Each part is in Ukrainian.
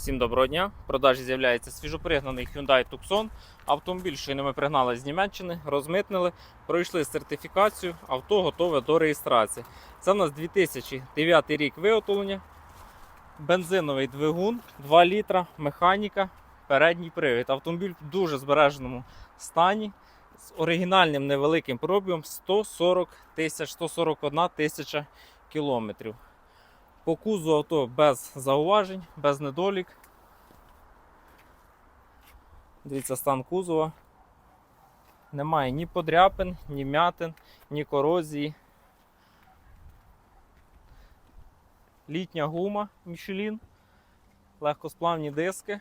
Всім доброго дня. В продажі з'являється свіжопригнаний Hyundai Tucson. Автомобіль, щойно ми пригнали з Німеччини, розмитнили, пройшли сертифікацію, авто готове до реєстрації. Це в нас 2009 рік виготовлення, бензиновий двигун, 2 літра, механіка, передній привід. Автомобіль в дуже збереженому стані з оригінальним невеликим пробігом 140 тисяч, 141 тисяча кілометрів. По кузу авто без зауважень, без недолік. Дивіться стан кузова. Немає ні подряпин, ні м'ятин, ні корозії. Літня гума Michelin, легкосплавні диски.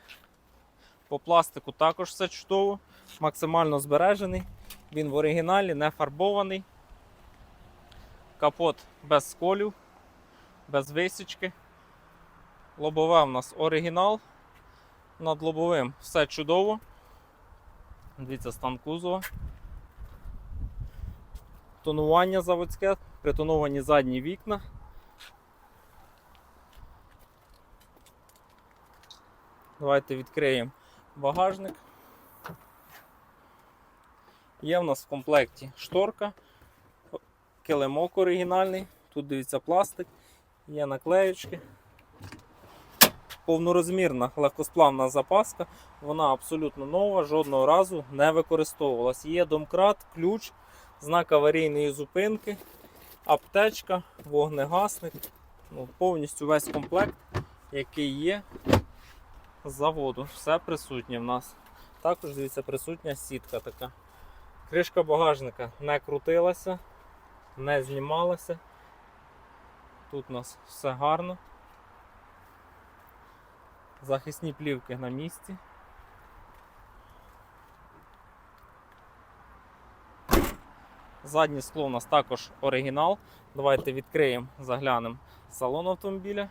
По пластику також все чудово, максимально збережений. Він в оригіналі, не фарбований. Капот без сколів без висічки. Лобове в нас оригінал. Над лобовим все чудово. Дивіться стан кузова. Тонування заводське, притоновані задні вікна. Давайте відкриємо багажник. Є в нас в комплекті шторка, килимок оригінальний. Тут дивіться пластик, є наклеючки. Повнорозмірна легкосплавна запаска, вона абсолютно нова, жодного разу не використовувалась. Є домкрат, ключ, знак аварійної зупинки, аптечка, вогнегасник. Ну, повністю весь комплект, який є з заводу. Все присутнє в нас. Також дивіться, присутня сітка така. Кришка багажника не крутилася, не знімалася. Тут у нас все гарно. Захисні плівки на місці. Заднє скло у нас також оригінал. Давайте відкриємо, заглянемо салон автомобіля.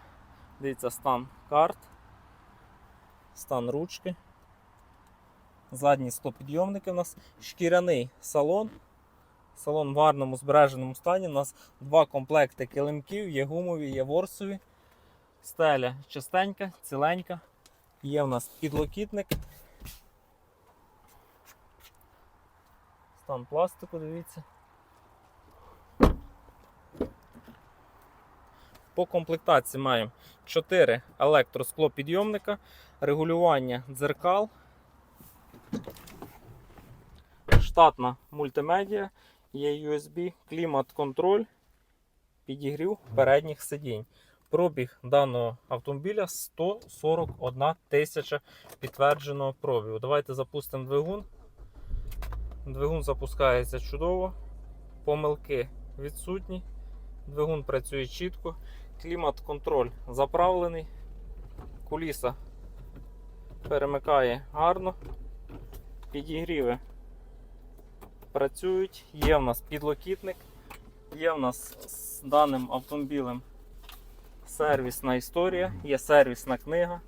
Дивіться стан карт, стан ручки. Задні склопідйомники у нас шкіряний салон. Салон в гарному збереженому стані. У нас два комплекти килимків, є гумові, є ворсові. Стеля чистенька, ціленька. Є в нас підлокітник. Стан пластику, дивіться. По комплектації маємо 4 електросклопідйомника, регулювання дзеркал, штатна мультимедіа, є USB, клімат-контроль, підігрів передніх сидінь. Пробіг даного автомобіля 141 тисяча підтвердженого пробігу. Давайте запустимо двигун. Двигун запускається чудово, помилки відсутні. Двигун працює чітко, клімат-контроль заправлений, куліса перемикає гарно, підігріви працюють, є в нас підлокітник, є в нас з даним автомобілем сервісна історія, є сервісна книга.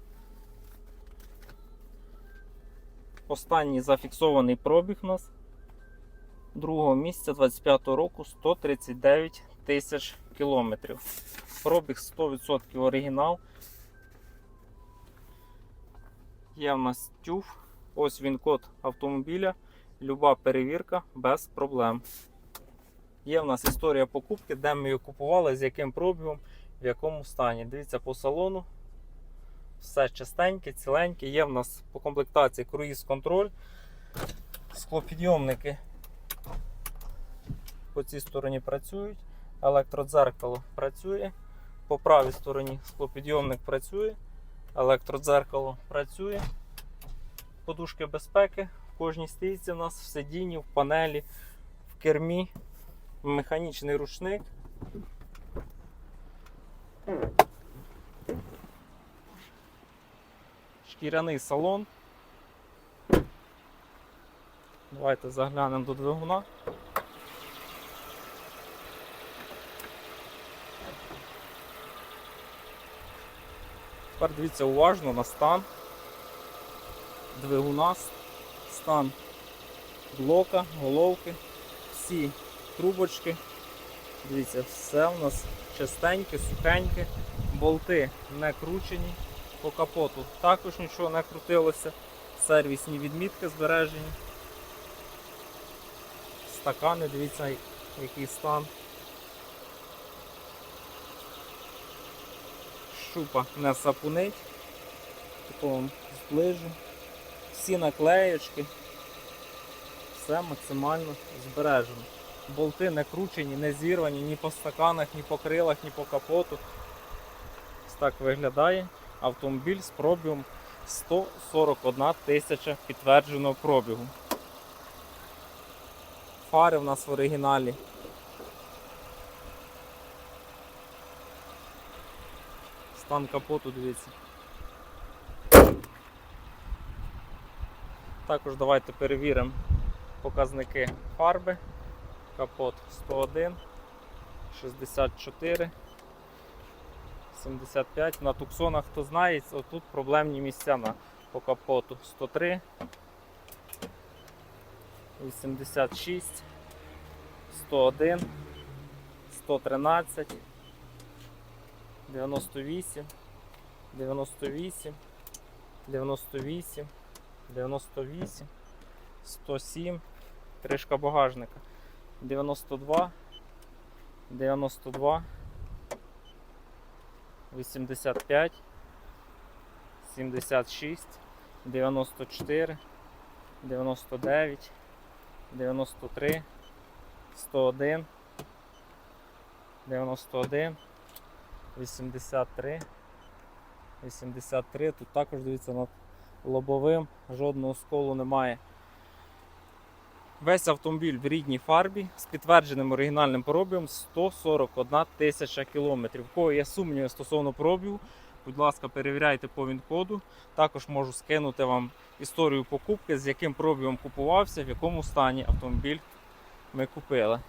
Останній зафіксований пробіг у нас другого місяця 25 року 139 тисяч кілометрів. Пробіг 100% оригінал. Є в нас тюф. Ось він код автомобіля. Люба перевірка без проблем. Є в нас історія покупки, де ми його купували, з яким пробігом, в якому стані. Дивіться по салону. Все чистеньке, ціленьке. Є в нас по комплектації круїз контроль. Склопідйомники по цій стороні працюють. Електродзеркало працює. По правій стороні склопідйомник працює. Електродзеркало працює. Подушки безпеки кожній стійці у нас в сидінні, в панелі, в кермі, механічний ручник. Шкіряний салон. Давайте заглянемо до двигуна. Тепер дивіться уважно на стан двигуна, стан блока, головки, всі трубочки. Дивіться, все у нас чистеньке, сухеньке, болти не кручені, По капоту також нічого не крутилося. Сервісні відмітки збережені. Стакани, дивіться, який стан. Шупа не сапунить. Тако вам зближу. Всі наклеєчки. Все максимально збережено. Болти не кручені, не зірвані ні по стаканах, ні по крилах, ні по капоту. Ось так виглядає автомобіль з пробігом 141 тисяча підтвердженого пробігу. Фари в нас в оригіналі. Стан капоту, дивіться. Також давайте перевіримо показники фарби. Капот 101, 64, 75. На туксонах, хто знає, тут проблемні місця на по капоту 103, 86, 101, 113, 98, 98, 98, 98, 107, кришка багажника. 92, 92, 85, 76, 94, 99, 93, 101, 91, 83, 83. Тут також дивіться над лобовим, жодного сколу немає. Весь автомобіль в рідній фарбі з підтвердженим оригінальним пробігом 141 тисяча кілометрів. У кого є сумніви стосовно пробігу, будь ласка, перевіряйте по ВІН-коду. Також можу скинути вам історію покупки, з яким пробігом купувався, в якому стані автомобіль ми купили.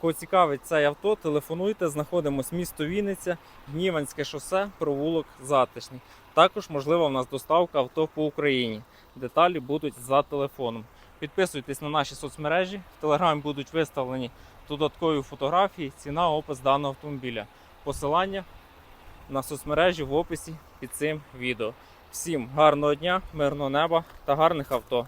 Кого цікавить цей авто, телефонуйте, знаходимось місто Вінниця, Гніванське шосе, провулок Затишний. Також можлива у нас доставка авто по Україні. Деталі будуть за телефоном. Підписуйтесь на наші соцмережі. В телеграмі будуть виставлені додаткові фотографії, ціна, опис даного автомобіля. Посилання на соцмережі в описі під цим відео. Всім гарного дня, мирного неба та гарних авто.